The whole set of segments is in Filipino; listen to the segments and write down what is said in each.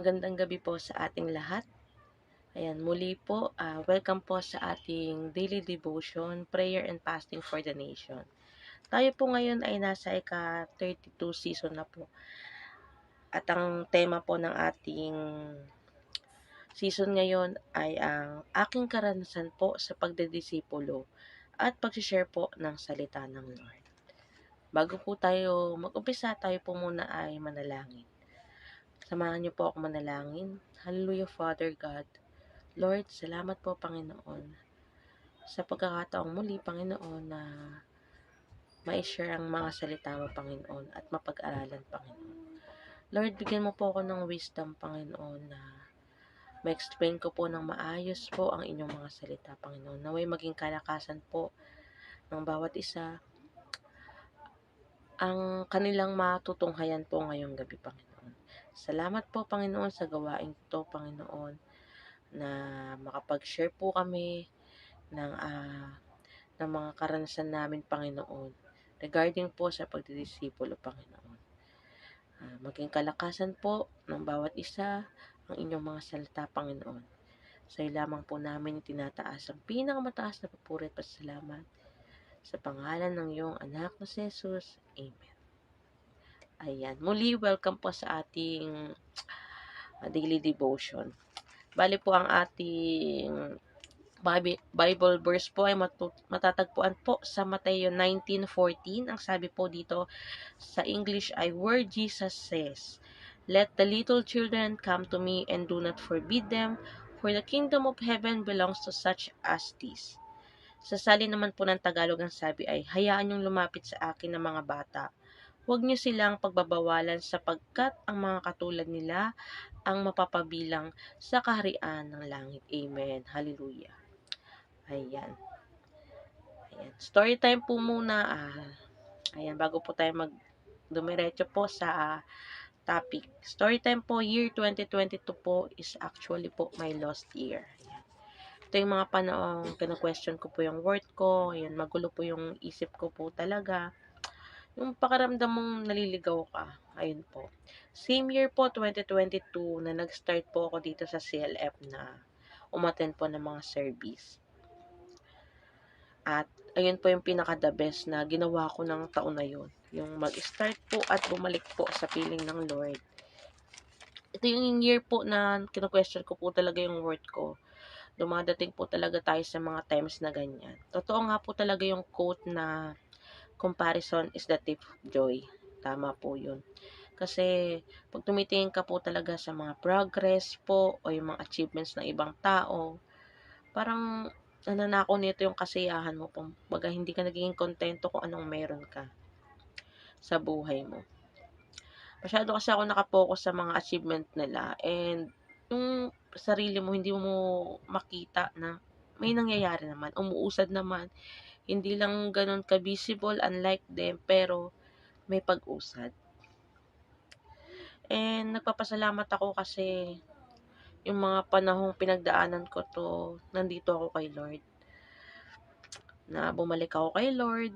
Magandang gabi po sa ating lahat. Ayan, muli po, uh, welcome po sa ating daily devotion, prayer and fasting for the nation. Tayo po ngayon ay nasa ika-32 season na po. At ang tema po ng ating season ngayon ay ang aking karanasan po sa pagdedisipulo at pag-share po ng salita ng Lord. Bago po tayo mag-umpisa, tayo po muna ay manalangin. Samahan niyo po ako manalangin. Hallelujah, Father God. Lord, salamat po, Panginoon, sa pagkakataong muli, Panginoon, na ma-share ang mga salita mo, Panginoon, at mapag-aralan, Panginoon. Lord, bigyan mo po ako ng wisdom, Panginoon, na ma-explain ko po ng maayos po ang inyong mga salita, Panginoon. Naway maging kalakasan po ng bawat isa ang kanilang matutunghayan po ngayong gabi, Panginoon. Salamat po, Panginoon, sa gawain ito, Panginoon na makapag-share po kami ng, uh, ng mga karanasan namin, Panginoon, regarding po sa pagdidisipulo, Panginoon. Uh, maging kalakasan po ng bawat isa ang inyong mga salita, Panginoon. Sa lamang po namin tinataas ang pinakamataas na papuri at pasalamat sa pangalan ng iyong anak na si Jesus. Amen. Ayan. Muli, welcome po sa ating uh, daily devotion. Bali po ang ating Bible verse po ay matatagpuan po sa Mateo 19.14. Ang sabi po dito sa English ay, Where Jesus says, Let the little children come to me and do not forbid them, for the kingdom of heaven belongs to such as these. Sa sali naman po ng Tagalog ang sabi ay, Hayaan niyong lumapit sa akin ng mga bata. Huwag niyo silang pagbabawalan sapagkat ang mga katulad nila ang mapapabilang sa kaharian ng langit. Amen. Hallelujah. Ayan. Ayan. Story time po muna. Ah, ayan, bago po tayo mag dumiretso po sa ah, topic. Story time po, year 2022 po is actually po my lost year. Ayan. Ito yung mga panoong kina-question ko po yung worth ko. Ayan, magulo po yung isip ko po talaga. Yung pakaramdam mong naliligaw ka. Ayun po. Same year po, 2022, na nag-start po ako dito sa CLF na umaten po ng mga service. At ayun po yung pinaka-the best na ginawa ko ng taon na yun. Yung mag-start po at bumalik po sa feeling ng Lord. Ito yung year po na kino-question ko po talaga yung word ko. Dumadating po talaga tayo sa mga times na ganyan. Totoo nga po talaga yung quote na comparison is the thief of joy. Tama po yun. Kasi, pag tumitingin ka po talaga sa mga progress po o yung mga achievements ng ibang tao, parang nananako nito yung kasiyahan mo. Baga, hindi ka naging kontento kung anong meron ka sa buhay mo. Masyado kasi ako nakapokus sa mga achievement nila and yung sarili mo, hindi mo makita na may nangyayari naman, umuusad naman. Hindi lang ganun ka-visible, unlike them, pero may pag-usad. And nagpapasalamat ako kasi yung mga panahong pinagdaanan ko to, nandito ako kay Lord. Na bumalik ako kay Lord.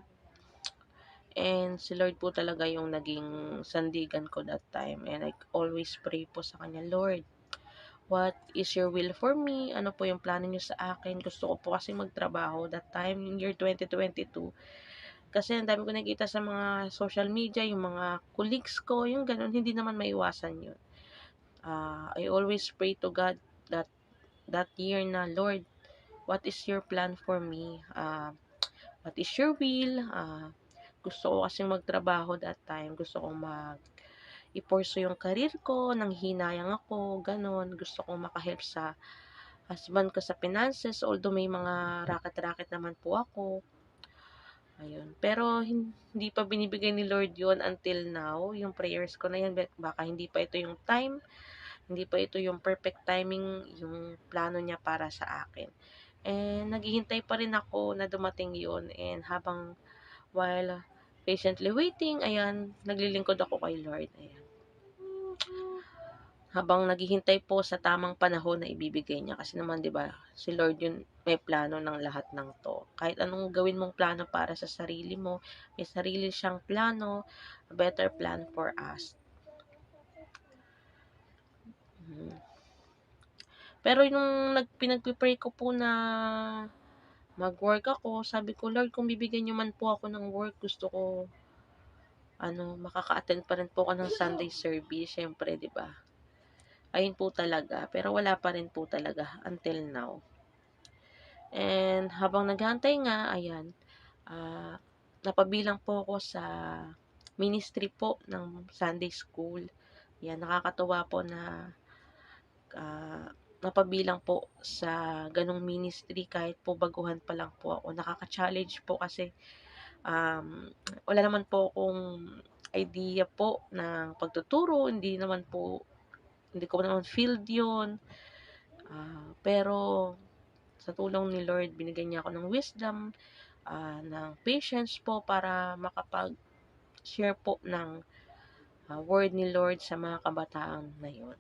And si Lord po talaga yung naging sandigan ko that time. And I always pray po sa Kanya, Lord, what is your will for me? Ano po yung plano niyo sa akin? Gusto ko po kasi magtrabaho that time, yung year 2022 kasi ang dami ko nakita sa mga social media, yung mga colleagues ko, yung ganun, hindi naman maiwasan yun. Uh, I always pray to God that that year na, Lord, what is your plan for me? Uh, what is your will? Uh, gusto ko kasi magtrabaho that time. Gusto ko mag iporso yung karir ko, nang hinayang ako, ganun. Gusto ko makahelp sa husband ko sa finances, although may mga racket-racket naman po ako. Ayun. Pero hindi pa binibigay ni Lord yon until now. Yung prayers ko na yan, baka hindi pa ito yung time, hindi pa ito yung perfect timing, yung plano niya para sa akin. And naghihintay pa rin ako na dumating yon And habang while patiently waiting, ayan, naglilingkod ako kay Lord. Ayan habang naghihintay po sa tamang panahon na ibibigay niya. Kasi naman, di ba, si Lord yun may plano ng lahat ng to. Kahit anong gawin mong plano para sa sarili mo, may sarili siyang plano, a better plan for us. Hmm. Pero nung nag pinagpe-pray ko po na mag-work ako, sabi ko, "Lord kung bibigyan niyo man po ako ng work, gusto ko ano, makaka-attend pa rin po ako ng Sunday service." Siyempre, 'di ba? Ayun po talaga, pero wala pa rin po talaga until now. And habang naghahantay nga, ayan, ah, napabilang po ako sa ministry po ng Sunday school. Yan, nakakatuwa po na ah, napabilang po sa ganong ministry kahit po baguhan pa lang po ako. Nakaka-challenge po kasi um, wala naman po akong idea po ng pagtuturo, hindi naman po, hindi ko naman field yun. Ah, pero sa tulong ni Lord, binigyan niya ako ng wisdom, ah, ng patience po para makapag-share po ng ah, word ni Lord sa mga kabataan na yun.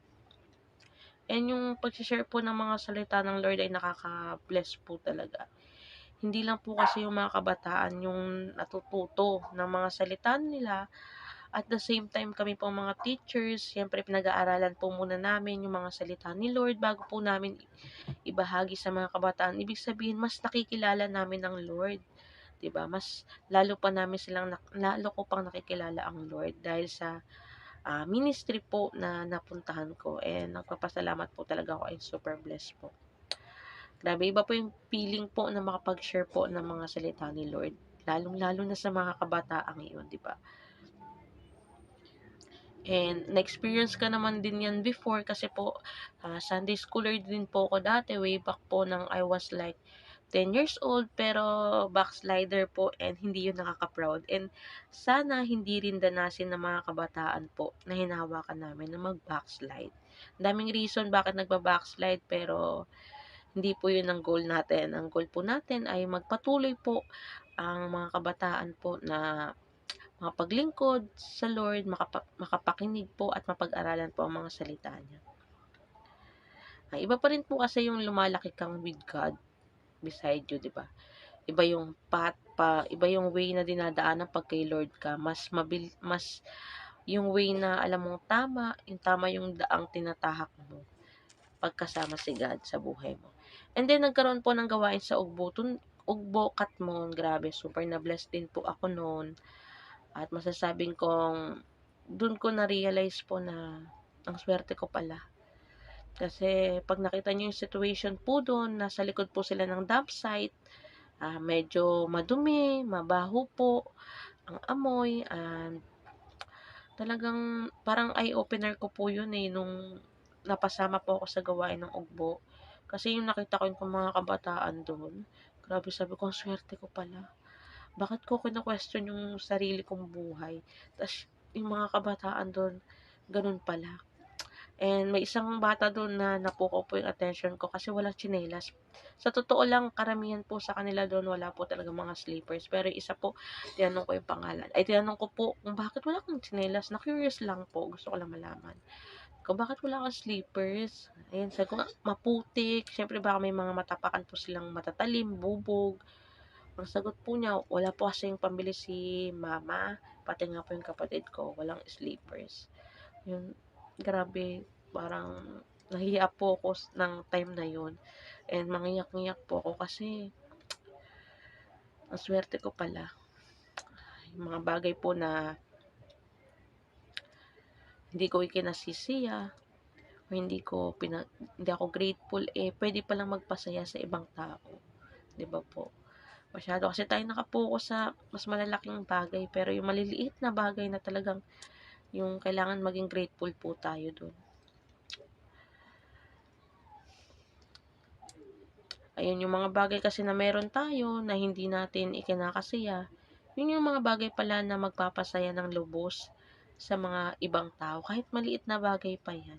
And yung pag-share po ng mga salita ng Lord ay nakaka-bless po talaga. Hindi lang po kasi yung mga kabataan yung natututo ng mga salita nila, at the same time kami po mga teachers, siyempre pinag-aaralan po muna namin yung mga salita ni Lord bago po namin ibahagi sa mga kabataan. Ibig sabihin, mas nakikilala namin ang Lord. 'di ba? Mas lalo pa namin silang lalo ko pang nakikilala ang Lord dahil sa uh, ministry po na napuntahan ko and nagpapasalamat po talaga ako ay super blessed po. Grabe, iba po yung feeling po na makapag-share po ng mga salita ni Lord. Lalong-lalo na sa mga kabataan ngayon, di ba? And na-experience ka naman din yan before kasi po uh, Sunday schooler din po ako dati way back po nang I was like 10 years old pero backslider po and hindi yun nakaka-proud. And sana hindi rin danasin ng mga kabataan po na hinahawakan namin na mag-backslide. Daming reason bakit nagba-backslide pero hindi po yun ang goal natin. Ang goal po natin ay magpatuloy po ang mga kabataan po na makapaglingkod sa Lord, makapa- makapakinig po at mapag-aralan po ang mga salita niya. Ay, iba pa rin po kasi yung lumalaki kang with God beside you, di ba? Iba yung path pa, iba yung way na dinadaanan pag kay Lord ka. Mas mabil, mas yung way na alam mong tama, yung tama yung daang tinatahak mo pagkasama si God sa buhay mo. And then, nagkaroon po ng gawain sa Ugbo. Tun, Ugbo Katmon, grabe, super na-bless din po ako noon. At masasabing kong dun ko na-realize po na ang swerte ko pala. Kasi pag nakita niyo yung situation po doon, nasa likod po sila ng dump site, uh, medyo madumi, mabaho po ang amoy, and talagang parang eye-opener ko po yun eh, nung napasama po ako sa gawain ng ugbo. Kasi yung nakita ko yung mga kabataan doon, grabe sabi ko, ang swerte ko pala bakit ko kina-question yung sarili kong buhay? Tapos, yung mga kabataan doon, ganun pala. And may isang bata doon na napuko po yung attention ko kasi wala chinelas. Sa totoo lang, karamihan po sa kanila doon wala po talaga mga sleepers. Pero isa po, tinanong ko yung pangalan. Ay, tinanong ko po kung bakit wala kang chinelas. Na-curious lang po. Gusto ko lang malaman. Kung bakit wala kang sleepers. Ayun, sabi ko, maputik. Siyempre, baka may mga matapakan po silang matatalim, bubog. Ang sagot po niya, wala po kasing pambili si mama, pati nga po yung kapatid ko, walang sleepers. Yun, grabe, parang nahiya po ako ng time na yun. And mangiyak-ngiyak po ako kasi ang swerte ko pala. Yung mga bagay po na hindi ko ikinasisiya o hindi ko pina, hindi ako grateful eh pwede pa lang magpasaya sa ibang tao. 'Di ba po? Masyado kasi tayo nakapokus sa mas malalaking bagay, pero yung maliliit na bagay na talagang yung kailangan maging grateful po tayo doon. Ayun, yung mga bagay kasi na meron tayo na hindi natin ikinakasiya, yun yung mga bagay pala na magpapasaya ng lubos sa mga ibang tao, kahit maliit na bagay pa yan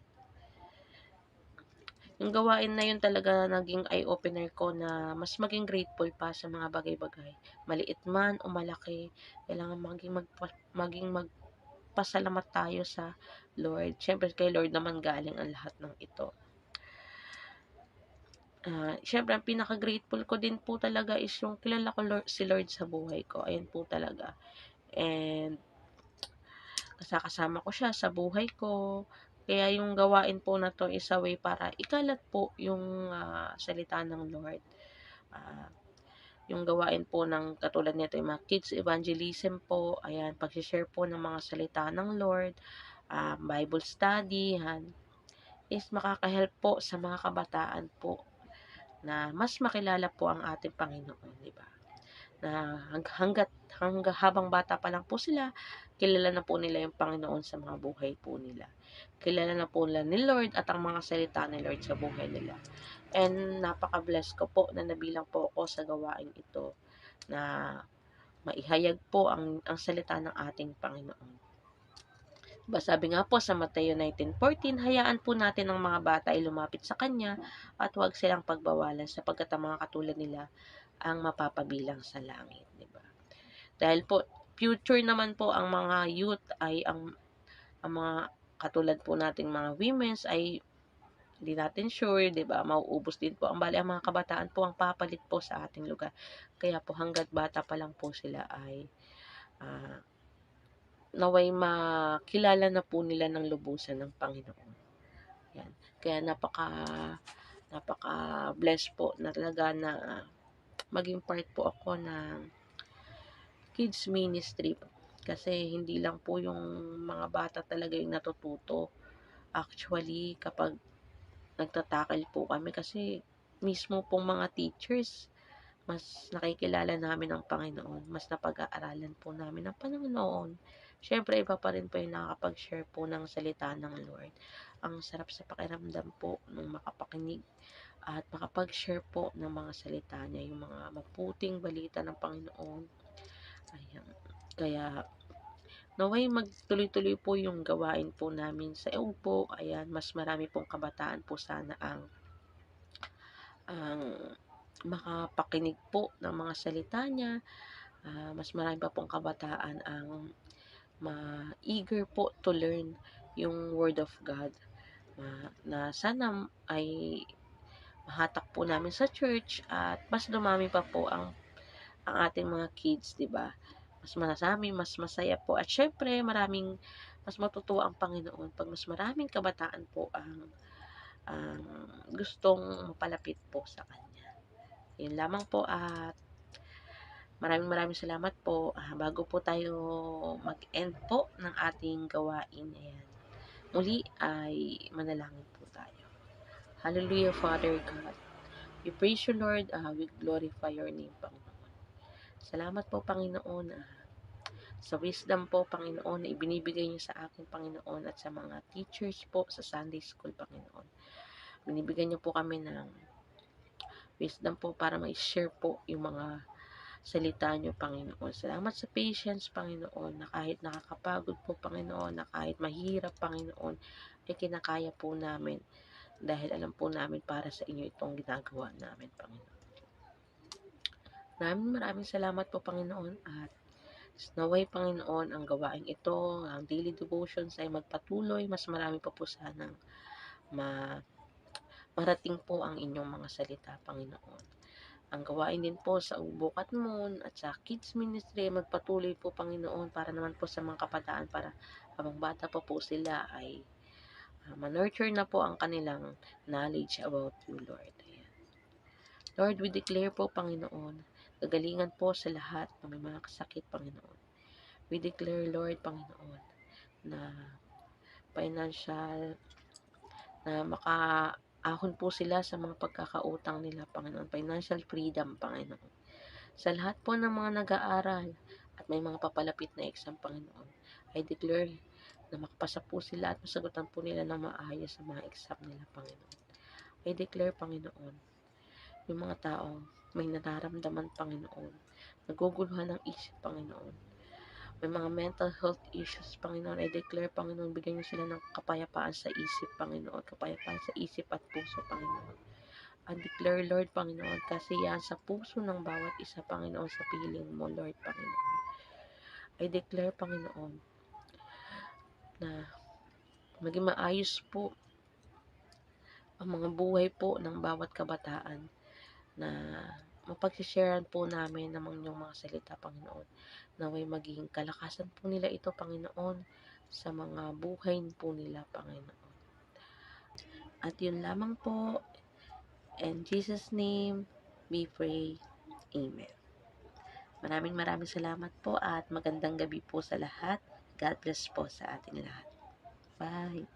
yung gawain na yun talaga naging eye-opener ko na mas maging grateful pa sa mga bagay-bagay. Maliit man o malaki, kailangan maging, magpa, maging magpasalamat tayo sa Lord. Siyempre, kay Lord naman galing ang lahat ng ito. Uh, Siyempre, ang pinaka-grateful ko din po talaga is yung kilala ko Lord, si Lord sa buhay ko. Ayun po talaga. And, kasama ko siya sa buhay ko, Kaya yung gawain po na 'to is a way para ikalat po yung, ah, salita ng Lord. Ah, yung gawain po ng katulad nito, yung mga kids evangelism po, ayan, pagse-share po ng mga salita ng Lord, ah, Bible study, 'yan, is makaka-help po sa mga kabataan po na mas makilala po ang ating Panginoon, 'di ba? Na hang hangga't hangga habang bata pa lang po sila, kilala na po nila yung Panginoon sa mga buhay po nila. Kilala na po nila ni Lord at ang mga salita ni Lord sa buhay nila. And napaka-bless ko po na nabilang po ako sa gawaing ito na maihayag po ang, ang salita ng ating Panginoon. Diba, sabi nga po sa Mateo 19.14, hayaan po natin ang mga bata ay lumapit sa Kanya at huwag silang pagbawalan sapagkat ang mga katulad nila ang mapapabilang sa langit. Diba? Dahil po, future naman po ang mga youth ay ang, ang mga katulad po nating mga women's ay hindi natin sure, 'di ba? Mauubos din po ang bali ang mga kabataan po ang papalit po sa ating lugar. Kaya po hangga't bata pa lang po sila ay uh, naway makilala na po nila ng lubusan ng Panginoon. Yan. Kaya napaka napaka blessed po na talaga na maging part po ako ng kids ministry kasi hindi lang po yung mga bata talaga yung natututo. Actually, kapag nagtatakal po kami kasi mismo pong mga teachers mas nakikilala namin ang Panginoon, mas napag-aaralan po namin ang Panginoon. Siyempre, iba pa rin po yung nakakapag-share po ng salita ng Lord. Ang sarap sa pakiramdam po nung makapakinig at makapag-share po ng mga salita niya, yung mga maputing balita ng Panginoon. Ayan. Kaya, naway magtuloy-tuloy po yung gawain po namin sa Eupo. Ayan, mas marami pong kabataan po sana ang ang makapakinig po ng mga salita niya. Uh, mas marami pa pong kabataan ang ma-eager po to learn yung Word of God. Uh, na sana ay mahatak po namin sa church at mas dumami pa po ang ang ating mga kids, 'di ba? Mas marami, mas masaya po. At syempre, maraming mas matutuwa ang Panginoon pag mas maraming kabataan po ang ang gustong mapalapit po sa Kanya. Yun lamang po at maraming maraming salamat po. Uh, bago po tayo mag-end po ng ating gawain. Ayan. Muli ay manalangin. Hallelujah, Father God. We praise you, Lord. Uh, we glorify your name, Panginoon. Salamat po, Panginoon. Uh, sa wisdom po, Panginoon, na ibinibigay niyo sa akin, Panginoon, at sa mga teachers po sa Sunday School, Panginoon. Binibigyan niyo po kami ng wisdom po para ma-share po yung mga salita nyo, Panginoon. Salamat sa patience, Panginoon, na kahit nakakapagod po, Panginoon, na kahit mahirap, Panginoon, ay kinakaya po namin dahil alam po namin para sa inyo itong ginagawa namin, Panginoon. Maraming maraming salamat po, Panginoon, at Naway, Panginoon, ang gawain ito, ang daily devotions ay magpatuloy. Mas marami pa po sanang ma marating po ang inyong mga salita, Panginoon. Ang gawain din po sa Bukat Moon at sa Kids Ministry, magpatuloy po, Panginoon, para naman po sa mga kabataan, para habang bata pa po sila ay uh, manurture na po ang kanilang knowledge about you, Lord. Ayan. Lord, we declare po, Panginoon, kagalingan po sa lahat ng may mga kasakit, Panginoon. We declare, Lord, Panginoon, na financial na maka ahon po sila sa mga pagkakautang nila, Panginoon. Financial freedom, Panginoon. Sa lahat po ng mga nag-aaral at may mga papalapit na exam, Panginoon, I declare na makapasa po sila at masagutan po nila ng maayos sa mga exam nila, Panginoon. I declare, Panginoon, yung mga tao may nararamdaman, Panginoon, naguguluhan ng isip, Panginoon, may mga mental health issues, Panginoon. I declare, Panginoon, bigyan niyo sila ng kapayapaan sa isip, Panginoon. Kapayapaan sa isip at puso, Panginoon. I declare, Lord, Panginoon, kasi yan sa puso ng bawat isa, Panginoon, sa piling mo, Lord, Panginoon. I declare, Panginoon, na maging maayos po ang mga buhay po ng bawat kabataan na mapagsisharean po namin ng inyong mga salita, Panginoon. Naway maging kalakasan po nila ito, Panginoon, sa mga buhay po nila, Panginoon. At yun lamang po. In Jesus' name, we pray. Amen. Maraming maraming salamat po at magandang gabi po sa lahat. God bless po sa ating lahat. Bye.